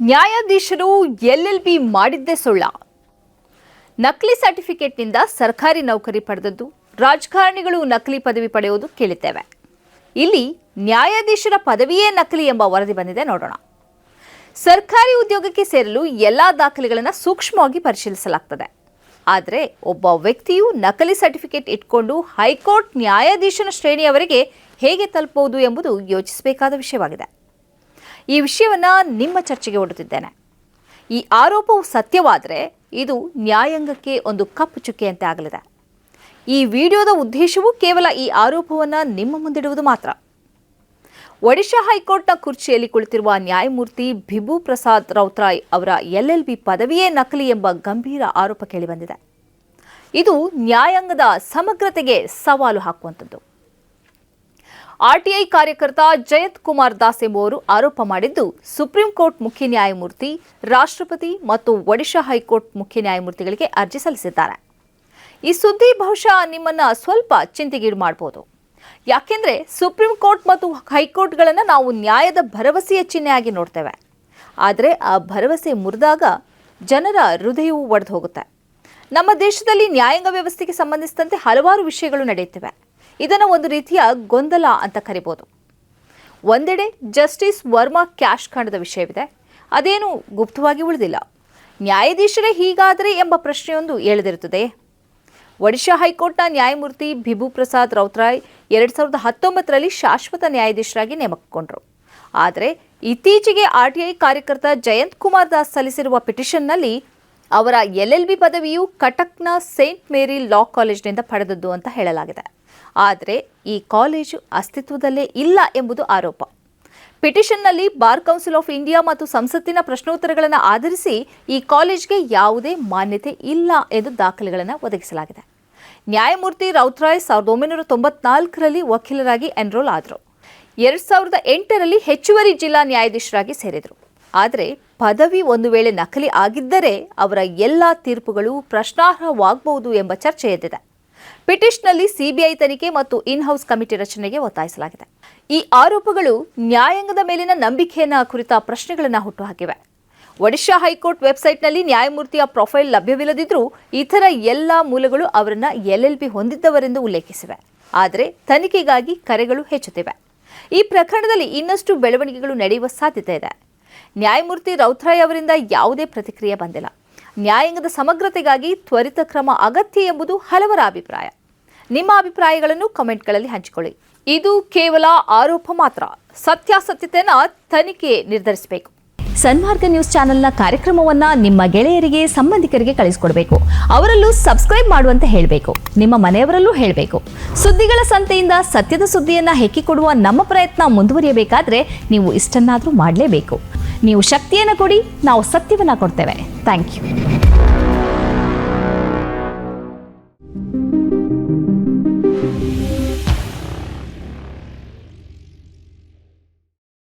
ನ್ಯಾಯಾಧೀಶರು ಎಲ್ಎಲ್ಬಿ ಮಾಡಿದ್ದೇ ಸುಳ್ಳ. ನಕಲಿ ಸರ್ಟಿಫಿಕೇಟ್ನಿಂದ ಸರ್ಕಾರಿ ನೌಕರಿ ಪಡೆದದ್ದು, ರಾಜಕಾರಣಿಗಳು ನಕಲಿ ಪದವಿ ಪಡೆಯುವುದು ಕೇಳುತ್ತೇವೆ ಇಲ್ಲಿ ನ್ಯಾಯಾಧೀಶರ ಪದವಿಯೇ ನಕಲಿ ಎಂಬ ವರದಿ ಬಂದಿದೆ ನೋಡೋಣ. ಸರ್ಕಾರಿ ಉದ್ಯೋಗಕ್ಕೆ ಸೇರಲು ಎಲ್ಲ ದಾಖಲೆಗಳನ್ನು ಸೂಕ್ಷ್ಮವಾಗಿ ಪರಿಶೀಲಿಸಲಾಗ್ತದೆ. ಆದರೆ ಒಬ್ಬ ವ್ಯಕ್ತಿಯು ನಕಲಿ ಸರ್ಟಿಫಿಕೇಟ್ ಇಟ್ಕೊಂಡು ಹೈಕೋರ್ಟ್ ನ್ಯಾಯಾಧೀಶನ ಶ್ರೇಣಿಯವರೆಗೆ ಹೇಗೆ ತಲುಪಬಹುದು ಎಂಬುದು ಯೋಚಿಸಬೇಕಾದ ವಿಷಯವಾಗಿದೆ. ಈ ವಿಷಯವನ್ನ ನಿಮ್ಮ ಚರ್ಚೆಗೆ ಒಡ್ಡುತ್ತಿದ್ದೇನೆ. ಈ ಆರೋಪವು ಸತ್ಯವಾದರೆ ಇದು ನ್ಯಾಯಾಂಗಕ್ಕೆ ಒಂದು ಕಪ್ಪು ಚುಕ್ಕೆಯಂತೆ ಆಗಲಿದೆ. ಈ ವಿಡಿಯೋದ ಉದ್ದೇಶವು ಕೇವಲ ಈ ಆರೋಪವನ್ನು ನಿಮ್ಮ ಮುಂದಿಡುವುದು ಮಾತ್ರ. ಒಡಿಶಾ ಹೈಕೋರ್ಟ್ನ ಕುರ್ಚಿಯಲ್ಲಿ ಕುಳಿತಿರುವ ನ್ಯಾಯಮೂರ್ತಿ ಬಿಭು ಪ್ರಸಾದ್ ರೌತ್ರಾಯ್ ಅವರ ಎಲ್ಎಲ್ಬಿ ಪದವಿಯೇ ನಕಲಿ ಎಂಬ ಗಂಭೀರ ಆರೋಪ ಕೇಳಿಬಂದಿದೆ. ಇದು ನ್ಯಾಯಾಂಗದ ಸಮಗ್ರತೆಗೆ ಸವಾಲು ಹಾಕುವಂಥದ್ದು. ಆರ್ಟಿಐ ಕಾರ್ಯಕರ್ತ ಜಯಂತ್ ಕುಮಾರ್ ದಾಸ್ ಎಂಬುವರು ಆರೋಪ ಮಾಡಿದ್ದು, ಸುಪ್ರೀಂ ಕೋರ್ಟ್ ಮುಖ್ಯ ನ್ಯಾಯಮೂರ್ತಿ, ರಾಷ್ಟ್ರಪತಿ ಮತ್ತು ಒಡಿಶಾ ಹೈಕೋರ್ಟ್ ಮುಖ್ಯ ನ್ಯಾಯಮೂರ್ತಿಗಳಿಗೆ ಅರ್ಜಿ ಸಲ್ಲಿಸಿದ್ದಾರೆ. ಈ ಸುದ್ದಿ ಬಹುಶಃ ನಿಮ್ಮನ್ನ ಸ್ವಲ್ಪ ಚಿಂತೆಗೀಡು ಮಾಡಬಹುದು ಯಾಕೆಂದ್ರೆ ಸುಪ್ರೀಂ ಕೋರ್ಟ್ ಮತ್ತು ಹೈಕೋರ್ಟ್ಗಳನ್ನು ನಾವು ನ್ಯಾಯದ ಭರವಸೆಯ ಚಿಹ್ನೆಯಾಗಿ ನೋಡ್ತೇವೆ. ಆದರೆ ಆ ಭರವಸೆ ಮುರಿದಾಗ ಜನರ ಹೃದಯವು ಒಡೆದು ಹೋಗುತ್ತೆ. ನಮ್ಮ ದೇಶದಲ್ಲಿ ನ್ಯಾಯಾಂಗ ವ್ಯವಸ್ಥೆಗೆ ಸಂಬಂಧಿಸಿದಂತೆ ಹಲವಾರು ವಿಷಯಗಳು ನಡೆಯುತ್ತಿವೆ. ಇದನ್ನು ಒಂದು ರೀತಿಯ ಗೊಂದಲ ಅಂತ ಕರಿಬೋದು. ಒಂದೆಡೆ ಜಸ್ಟಿಸ್ ವರ್ಮಾ ಕ್ಯಾಶ್ ಖಂಡದ ವಿಷಯವಿದೆ. ಅದೇನು ಗುಪ್ತವಾಗಿ ಉಳಿದಿಲ್ಲ. ನ್ಯಾಯಾಧೀಶರೇ ಹೀಗಾದರೆ ಎಂಬ ಪ್ರಶ್ನೆಯೊಂದು ಹೇಳದಿರುತ್ತದೆ ಒಡಿಶಾ ಹೈಕೋರ್ಟ್ನ ನ್ಯಾಯಮೂರ್ತಿ ಬಿಭು ಪ್ರಸಾದ್ ರೌತ್ರಾಯ್ ಎರಡು ಸಾವಿರದ ಹತ್ತೊಂಬತ್ತರಲ್ಲಿ ಶಾಶ್ವತ ನ್ಯಾಯಾಧೀಶರಾಗಿ ನೇಮಕಗೊಂಡರು. ಆದರೆ ಇತ್ತೀಚೆಗೆ ಆರ್ಟಿಐ ಕಾರ್ಯಕರ್ತ ಜಯಂತ್ ಕುಮಾರ್ ದಾಸ್ ಸಲ್ಲಿಸಿರುವ ಪಿಟಿಷನ್ನಲ್ಲಿ ಅವರ ಎಲ್ಎಲ್ಬಿ ಪದವಿಯು ಕಟಕ್ನ ಸೇಂಟ್ ಮೇರಿ ಲಾ ಕಾಲೇಜ್ನಿಂದ ಪಡೆದದ್ದು ಅಂತ ಹೇಳಲಾಗಿದೆ. ಆದರೆ ಈ ಕಾಲೇಜು ಅಸ್ತಿತ್ವದಲ್ಲೇ ಇಲ್ಲ ಎಂಬುದು ಆರೋಪ. ಪಿಟಿಷನ್ನಲ್ಲಿ ಬಾರ್ ಕೌನ್ಸಿಲ್ ಆಫ್ ಇಂಡಿಯಾ ಮತ್ತು ಸಂಸತ್ತಿನ ಪ್ರಶ್ನೋತ್ತರಗಳನ್ನು ಆಧರಿಸಿ ಈ ಕಾಲೇಜ್ಗೆ ಯಾವುದೇ ಮಾನ್ಯತೆ ಇಲ್ಲ ಎಂದು ದಾಖಲೆಗಳನ್ನು ಒದಗಿಸಲಾಗಿದೆ. ನ್ಯಾಯಮೂರ್ತಿ ರೌತ್ರಾಯ್ ಸಾವಿರದ ಒಂಬೈನೂರ ತೊಂಬತ್ನಾಲ್ಕರಲ್ಲಿ ವಕೀಲರಾಗಿ ಎನ್ರೋಲ್ ಆದರು. ಎರಡ್ ಸಾವಿರದ ಎಂಟರಲ್ಲಿ ಹೆಚ್ಚುವರಿ ಜಿಲ್ಲಾ ನ್ಯಾಯಾಧೀಶರಾಗಿ ಸೇರಿದರು. ಆದರೆ ಪದವಿ ಒಂದು ವೇಳೆ ನಕಲಿ ಆಗಿದ್ದರೆ ಅವರ ಎಲ್ಲ ತೀರ್ಪುಗಳು ಪ್ರಶ್ನಾರ್ಹವಾಗಬಹುದು ಎಂಬ ಚರ್ಚೆ ಎದ್ದಿದೆ. ಪಿಟಿಷ್ನಲ್ಲಿ ಸಿಬಿಐ ತನಿಖೆ ಮತ್ತು ಇನ್ ಹೌಸ್ ಕಮಿಟಿ ರಚನೆಗೆ ಒತ್ತಾಯಿಸಲಾಗಿದೆ. ಈ ಆರೋಪಗಳು ನ್ಯಾಯಾಂಗದ ಮೇಲಿನ ನಂಬಿಕೆಯನ್ನ ಕುರಿತ ಪ್ರಶ್ನೆಗಳನ್ನು ಹುಟ್ಟುಹಾಕಿವೆ. ಒಡಿಶಾ ಹೈಕೋರ್ಟ್ ವೆಬ್ಸೈಟ್ನಲ್ಲಿ ನ್ಯಾಯಮೂರ್ತಿಯ ಪ್ರೊಫೈಲ್ ಲಭ್ಯವಿಲ್ಲದಿದ್ದರೂ ಇತರ ಎಲ್ಲ ಮೂಲಗಳು ಅವರನ್ನ ಎಲ್ಎಲ್ಬಿ ಹೊಂದಿದ್ದವರೆಂದು ಉಲ್ಲೇಖಿಸಿವೆ. ಆದರೆ ತನಿಖೆಗಾಗಿ ಕರೆಗಳು ಹೆಚ್ಚುತ್ತಿವೆ. ಈ ಪ್ರಕರಣದಲ್ಲಿ ಇನ್ನಷ್ಟು ಬೆಳವಣಿಗೆಗಳು ನಡೆಯುವ ಸಾಧ್ಯತೆ ಇದೆ. ನ್ಯಾಯಮೂರ್ತಿ ರೌತ್ರಾಯ್ ಅವರಿಂದ ಯಾವುದೇ ಪ್ರತಿಕ್ರಿಯೆ ಬಂದಿಲ್ಲ. ನ್ಯಾಯಾಂಗದ ಸಮಗ್ರತೆಗಾಗಿ ತ್ವರಿತ ಕ್ರಮ ಅಗತ್ಯ ಎಂಬುದು ಹಲವರ ಅಭಿಪ್ರಾಯ. ನಿಮ್ಮ ಅಭಿಪ್ರಾಯಗಳನ್ನು ಕಮೆಂಟ್ಗಳಲ್ಲಿ ಹಂಚಿಕೊಳ್ಳಿ. ಇದು ಕೇವಲ ಆರೋಪ ಮಾತ್ರ. ಸತ್ಯಾಸತ್ಯತೆಯನ್ನು ತನಿಖೆ ನಿರ್ಧರಿಸಬೇಕು. ಸನ್ಮಾರ್ಗ ನ್ಯೂಸ್ ಚಾನೆಲ್ನ ಕಾರ್ಯಕ್ರಮವನ್ನ ನಿಮ್ಮ ಗೆಳೆಯರಿಗೆ, ಸಂಬಂಧಿಕರಿಗೆ ಕಳಿಸಿಕೊಡಬೇಕು. ಅವರಲ್ಲೂ ಸಬ್ಸ್ಕ್ರೈಬ್ ಮಾಡುವಂತೆ ಹೇಳಬೇಕು. ನಿಮ್ಮ ಮನೆಯವರಲ್ಲೂ ಹೇಳಬೇಕು. ಸುದ್ದಿಗಳ ಸಂತೆಯಿಂದ ಸತ್ಯದ ಸುದ್ದಿಯನ್ನ ಹೆಕ್ಕಿಕೊಡುವ ನಮ್ಮ ಪ್ರಯತ್ನ ಮುಂದುವರಿಯಬೇಕಾದ್ರೆ ನೀವು ಇಷ್ಟನ್ನಾದರೂ ಮಾಡಲೇಬೇಕು. ನೀವು ಶಕ್ತಿಯನ್ನು ಕೊಡಿ, ನಾವು ಸತ್ಯವನ್ನ ಕೊಡ್ತೇವೆ. Thank you